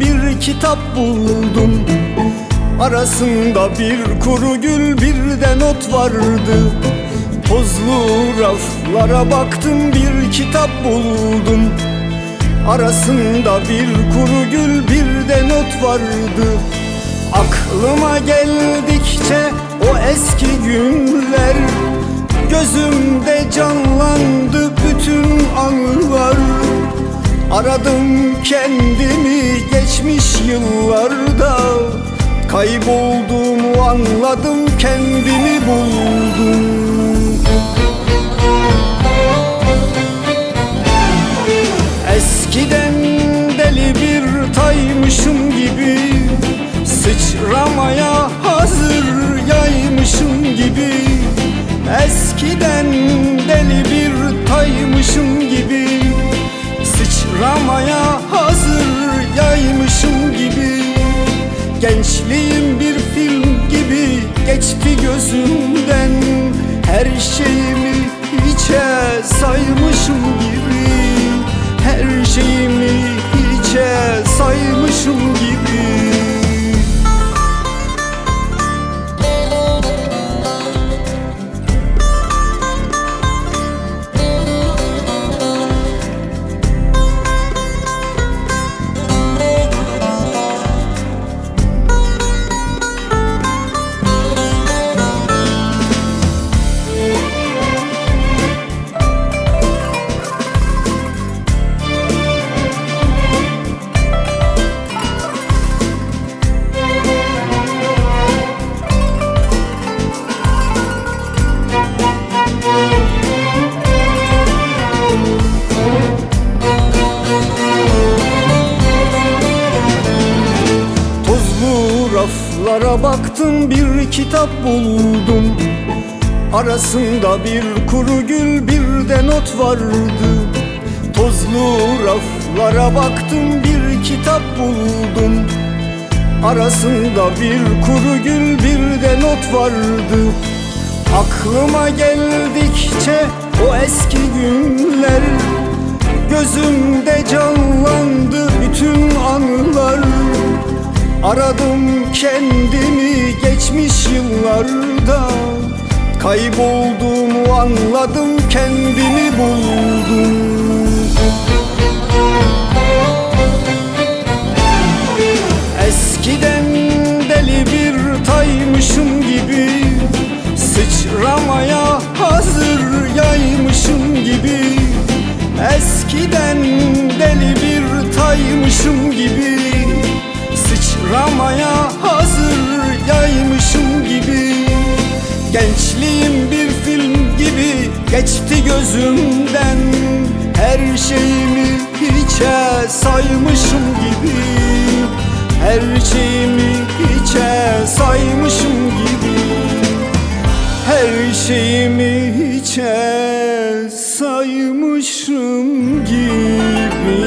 bir kitap buldum. Arasında bir kuru gül bir de not vardı. Tozlu raflara baktım bir kitap buldum. Arasında bir kuru gül bir de not vardı. Aklıma geldikçe o eski günler Gözümde canlandı. Bütün anılar Aradım kendimi geçmiş yıllarda. Kaybolduğumu anladım kendimi buldum. Eskiden deli bir taymışım gibi Sıçramaya hazır yaymışım gibi. Eskiden deli bir taymışım gibi geçti gözümden. Her şeyimi hiçe saymışım gibi. Her şeyimi hiçe saymışım gibi raflara baktım bir kitap buldum Arasında bir kuru gül bir de not vardı. Tozlu raflara baktım bir kitap buldum. Arasında bir kuru gül bir de not vardı. Aklıma geldikçe o eski günler Gözümde canlandı Aradım kendimi geçmiş yıllarda. Kaybolduğumu anladım kendimi buldum Gençliğim bir film gibi geçti gözümden. Her şeyimi hiçe saymışım gibi Her şeyimi hiçe saymışım gibi. Her şeyimi hiçe saymışım gibi